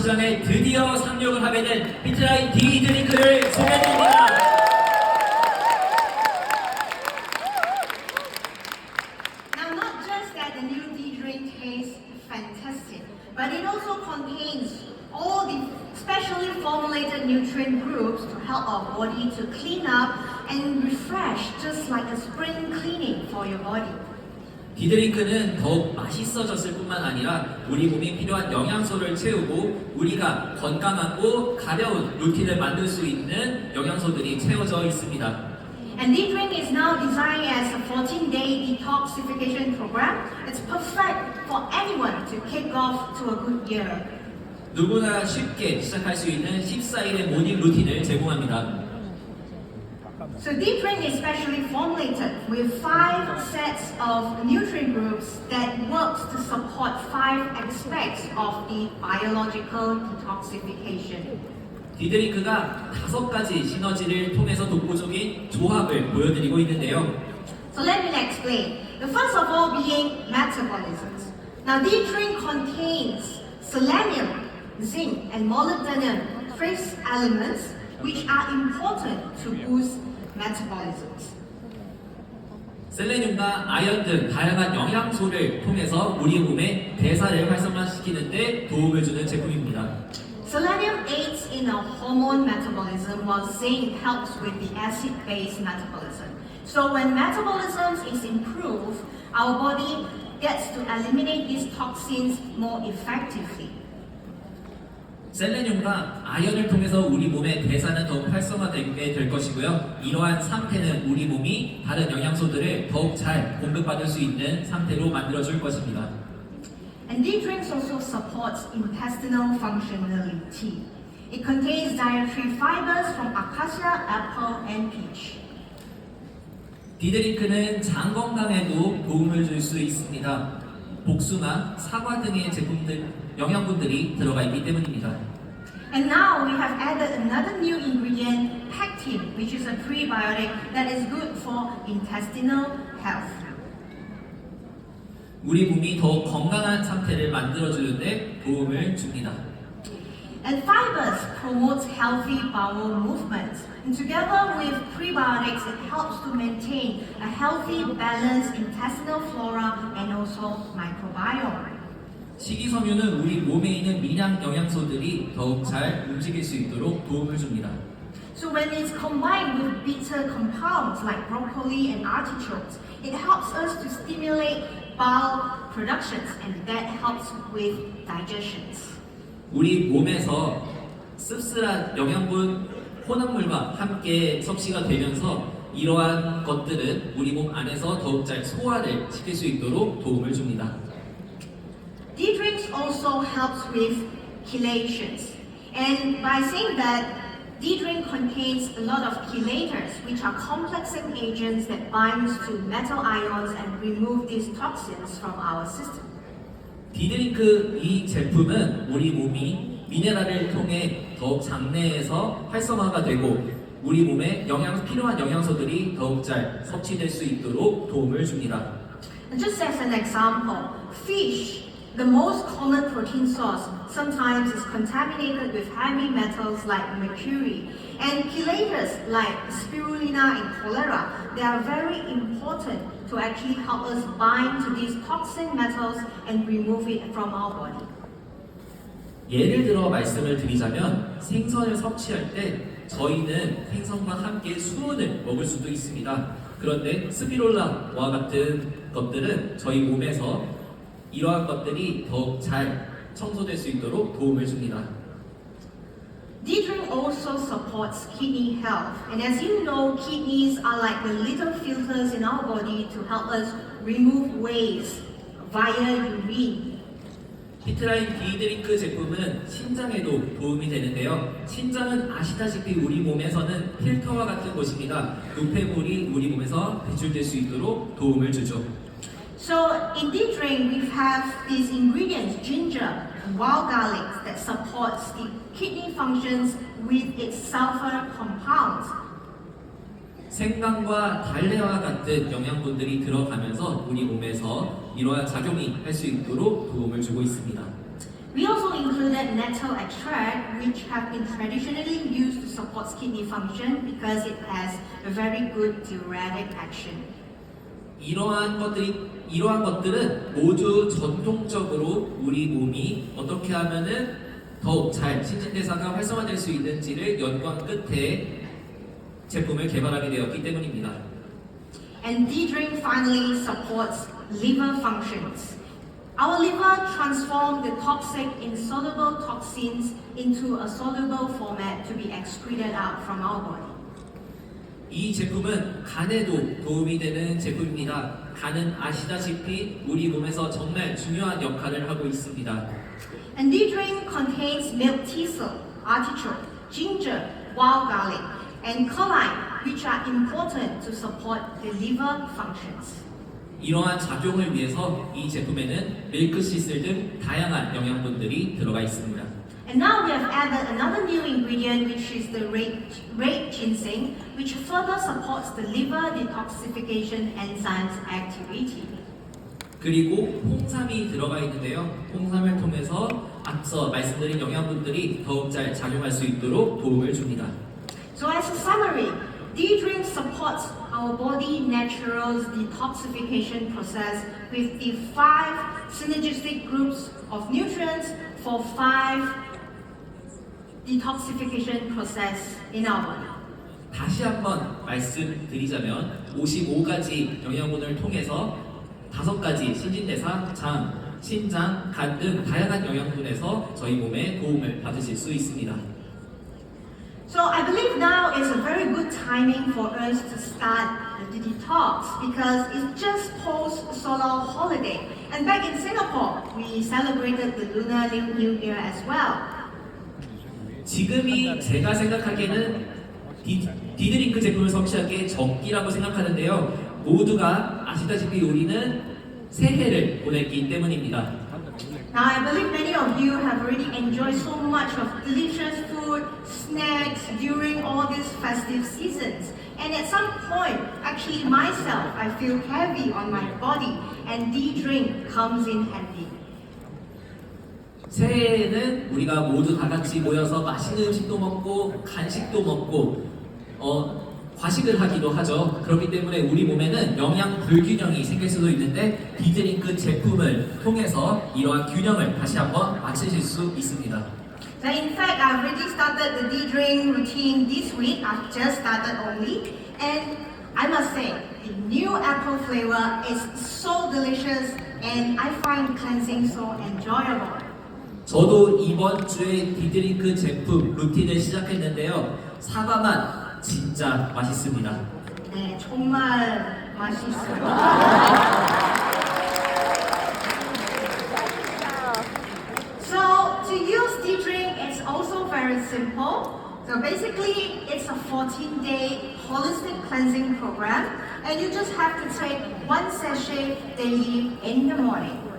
시장에 드디어 상륙을 하게 된 비트라인 D 드링크를 소개해드립니다. Now, not just that the new tea drink tastes fantastic, but it also contains all the specially formulated nutrient groups to help our body to clean up and refresh, just like a spring cleaning for your body. 디드링크는 더욱 맛있어졌을 뿐만 아니라 우리 몸이 필요한 영양소를 채우고 우리가 건강하고 가벼운 루틴을 만들 수 있는 영양소들이 채워져 있습니다. And Deep Drink is now designed as a 14-day detoxification program. It's perfect for anyone to kick off to a good year. 누구나 쉽게 시작할 수 있는 14일의 모닝 루틴을 제공합니다. So Deep Drink is specially formulated with five sets of nutrient groups that works to support five aspects of the biological detoxification. 디드링크가 다섯 가지 시너지를 통해서 독보적인 조합을 보여드리고 있는데요. So let me explain. The first of all being metabolisms. Now Deep Drink contains selenium, zinc, and molybdenum, trace elements which are important to boost metabolisms. 셀레늄과 아연 등 다양한 영양소를 통해서 우리 몸의 대사를 활성화시키는데 도움을 주는 제품입니다. Selenium aids in our hormone metabolism while zinc helps with the acid-base metabolism. So when metabolism is improved, our body gets to eliminate these toxins more effectively. 셀레늄과 아연을 통해서 우리 몸의 대사는 더욱 활성화되게 될 것이고요. 이러한 상태는 우리 몸이 다른 영양소들을 더욱 잘 공급받을 수 있는 상태로 만들어줄 것입니다. And D drinks also supports intestinal functionality. It contains dietary fibers from acacia, apple, and peach. 디드링크는 장 건강에도 도움을 줄 수 있습니다. 복숭아, 사과 등의 제품들, 영양분들이 들어가 있기 때문입니다. And now we have added another new ingredient, pectin, which is a prebiotic that is good for intestinal health. 우리 몸이 더 건강한 상태를 만들어주는데 도움을 줍니다. And fibers promotes healthy bowel movement. And together with prebiotics, it helps to maintain a healthy, balanced intestinal flora and also microbiome. 식이섬유는 우리 몸에 있는 미량 영양소들이 더욱 잘 움직일 수 있도록 도움을 줍니다. So when it's combined with bitter compounds like broccoli and artichokes, it helps us to stimulate bowel productions and that helps with digestions. 우리 몸에서 씁쓸한 영양분 혼합물과 함께 섭취가 되면서 이러한 것들은 우리 몸 안에서 더욱 잘 소화를 시킬 수 있도록 도움을 줍니다. D-drinks also helps with chelations. And by saying that, D-drink contains a lot of chelators, which are complexing agents that binds to metal ions and remove these toxins from our system. 디드링크 이 제품은 우리 몸이 미네랄을 통해 더욱 장내에서 활성화가 되고 우리 몸에 영양 필요한 영양소들이 더욱 잘 섭취될 수 있도록 도움을 줍니다. And just as an example, fish, the most common protein source, sometimes is contaminated with heavy metals like mercury. And chelators like spirulina and cholera, they are very important to actually help us bind to these toxic metals and remove it from our body. 예를 들어 말씀을 드리자면 생선을 섭취할 때 저희는 생선과 함께 수은을 먹을 수도 있습니다. 그런데 스피롤라와 같은 것들은 저희 몸에서 이러한 것들이 더욱 잘 청소될 수 있도록 도움을 줍니다. D-drink also supports kidney health. And as you know, kidneys are like the little filters in our body to help us remove waste via urine. 히트라인 디드링크 제품은 신장에도 도움이 되는데요. 신장은 아시다시피 우리 몸에서는 필터와 같은 곳입니다. 노폐물이 우리 몸에서 배출될 수 있도록 도움을 주죠. So in D-drink, we have these ingredients, ginger, and wild garlic, that supports the kidney functions with its sulfur compounds. 생강과 달래와 같은 영양분들이 들어가면서 우리 몸에서 이러한 작용이 할 수 있도록 도움을 주고 있습니다. We also included nettle extract, which have been traditionally used to support kidney function because it has a very good diuretic action. 이러한 것들이 이러한 것들은 모두 전통적으로 우리 몸이 어떻게 하면은 더욱 잘 신진대사가 활성화될 수 있는지를 연구한 끝에 제품을 개발하게 되었기 때문입니다. And D-drink finally supports liver functions. Our liver transforms the toxic insoluble toxins into a soluble format to be excreted out from our body. 이 제품은 간에도 도움이 되는 제품입니다. 간은 아시다시피 우리 몸에서 정말 중요한 역할을 하고 있습니다. And D-drink contains milk thistle, artichoke, ginger, wild garlic, and choline, which are important to support the liver functions. 이러한 작용을 위해서 이 제품에는 밀크시슬 등 다양한 영양분들이 들어가 있습니다. And now we have added another new ingredient, which is the red, red ginseng, which further supports the liver detoxification enzymes activity. 그리고 홍삼이 들어가 있는데요. 홍삼을 통해서 앞서 말씀드린 영양분들이 더욱 잘 작용할 수 있도록 도움을 줍니다. So as a summary, D-drink supports our body natural detoxification process with the five synergistic groups of nutrients for five detoxification process in our body. 다시 한번 말씀드리자면 55가지 영양분을 통해서 다섯 가지 신진대사, 장, 신장, 간 등 다양한 영양분에서 저희 몸에 도움을 받으실 수 있습니다. So I believe now is a very good timing for us to start the detox because it's just post solar holiday. And back in Singapore, we celebrated the Lunar New Year as well. 지금이 제가 생각하기에는 디, 디드링크 제품을 섭취하기에 적기라고 생각하는데요. 모두가 아시다시피 우리는 새해를 보냈기 때문입니다. Now I believe many of you have already enjoyed so much of delicious food, snacks during all these festive seasons. And at some point, actually myself, I feel heavy on my body and D-drink comes in handy. 새해에는 우리가 모두 다 같이 모여서 맛있는 음식도 먹고 간식도 먹고 어, 과식을 하기도 하죠. 그렇기 때문에 우리 몸에는 영양 불균형이 생길 수도 있는데 디드링크 제품을 통해서 이러한 균형을 다시 한번 맞추실 수 있습니다. So in fact, I've already started the D-drink routine this week. I've just started only. And I must say, the new apple flavor is so delicious and I find cleansing so enjoyable. 저도 이번 주에 디드링크 제품 루틴을 시작했는데요. 사과맛 진짜 맛있습니다. 네, 정말 맛있어요. So to use D-drink, it's also very simple. So basically, it's a 14-day holistic cleansing program, and you just have to take one sachet daily in the morning.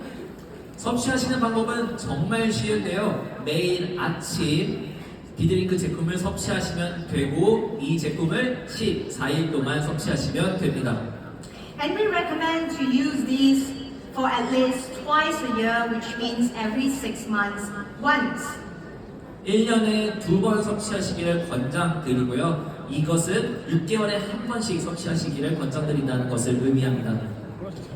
섭취하시는 방법은 정말 쉬운데요. 매일 아침 디드링크 제품을 섭취하시면 되고 이 제품을 14일 동안 섭취하시면 됩니다. And we recommend to use these for at least twice a year, which means every six months once. 1년에 두 번 섭취하시기를 권장드리고요. 이것은 6개월에 한 번씩 섭취하시기를 권장드린다는 것을 의미합니다.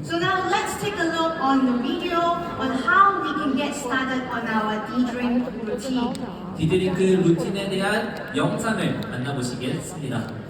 So now let's take a look on the video on how we can get started on our D-drink routine. 디드링크 루틴에 대한 영상을 만나보시겠습니다.